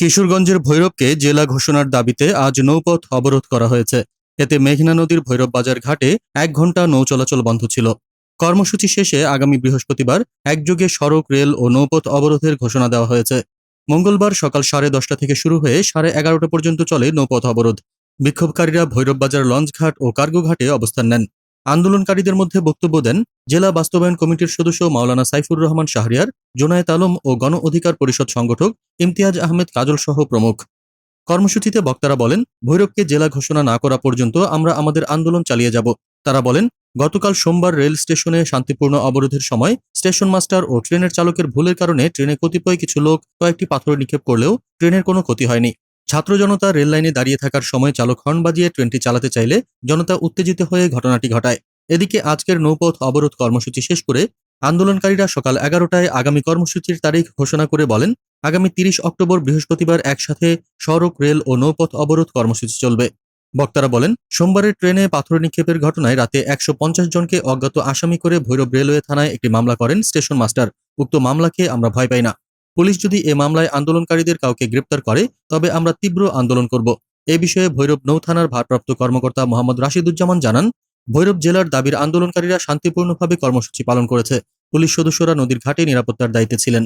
কিশোরগঞ্জের ভৈরবকে জেলা ঘোষণার দাবিতে আজ নৌপথ অবরোধ করা হয়েছে। এতে মেঘনা নদীর ভৈরব বাজার ঘাটে এক ঘণ্টা নৌ চলাচল বন্ধ ছিল। কর্মসূচি শেষে আগামী বৃহস্পতিবার একযোগে সড়ক, রেল ও নৌপথ অবরোধের ঘোষণা দেওয়া হয়েছে। মঙ্গলবার সকাল সাড়ে দশটা থেকে শুরু হয়ে সাড়ে এগারোটা পর্যন্ত চলে নৌপথ অবরোধ। বিক্ষোভকারীরা ভৈরব বাজার লঞ্চঘাট ও কার্গো ঘাটে অবস্থান নেন। আন্দোলনকারীদের মধ্যে বক্তব্য দেন জেলা বাস্তবায়ন কমিটির সদস্য মাওলানা সাইফুর রহমান শাহরিয়ার, জোনায়েত আলম ও গণ অধিকার পরিষদ সংগঠক ইমতিয়াজ আহমেদ কাজল সহ প্রমুখ। কর্মসূচিতে বক্তারা বলেন, ভৈরবকে জেলা ঘোষণা না করা পর্যন্ত আমরা আমাদের আন্দোলন চালিয়ে যাব। তারা বলেন, গতকাল সোমবার রেল স্টেশনে শান্তিপূর্ণ অবরোধের সময় স্টেশন মাস্টার ও ট্রেনের চালকের ভুলের কারণে ট্রেনে কতিপয় কিছু লোক কয়েকটি পাথর নিক্ষেপ করলেও ট্রেনের কোনো ক্ষতি হয়নি। ছাত্র জনতা রেল লাইনে দাঁড়িয়ে থাকার সময় চালক হর্ন বাজিয়ে ট্রেনটি চালাতে চাইলে জনতা উত্তেজিত হয়ে ঘটনাটি ঘটায়। এদিকে আজকের নৌপথ অবরোধ কর্মসূচি শেষ করে আন্দোলনকারীরা সকাল এগারোটায় আগামী কর্মসূচির তারিখ ঘোষণা করে বলেন, আগামী তিরিশ অক্টোবর বৃহস্পতিবার একসাথে সড়ক, রেল ও নৌপথ অবরোধ কর্মসূচি চলবে। বক্তারা বলেন, সোমবারের ট্রেনে পাথর নিক্ষেপের ঘটনায় রাতে একশো পঞ্চাশ জনকে অজ্ঞাত আসামি করে ভৈরব রেলওয়ে থানায় একটি মামলা করেন স্টেশন মাস্টার। উক্ত মামলাকে আমরা ভয় পাই না। পুলিশ যদি এ মামলায় আন্দোলনকারীদের কাউকে গ্রেপ্তার করে, তবে আমরা তীব্র আন্দোলন করব। এ বিষয়ে ভৈরব নৌ থানার ভারপ্রাপ্ত কর্মকর্তা মোহাম্মদ রাশিদুজ্জামান জানান, ভৈরব জেলার দাবির আন্দোলনকারীরা শান্তিপূর্ণভাবে কর্মসূচি পালন করেছে। পুলিশ সদস্যরা নদীর ঘাটে নিরাপত্তার দায়িত্বে ছিলেন।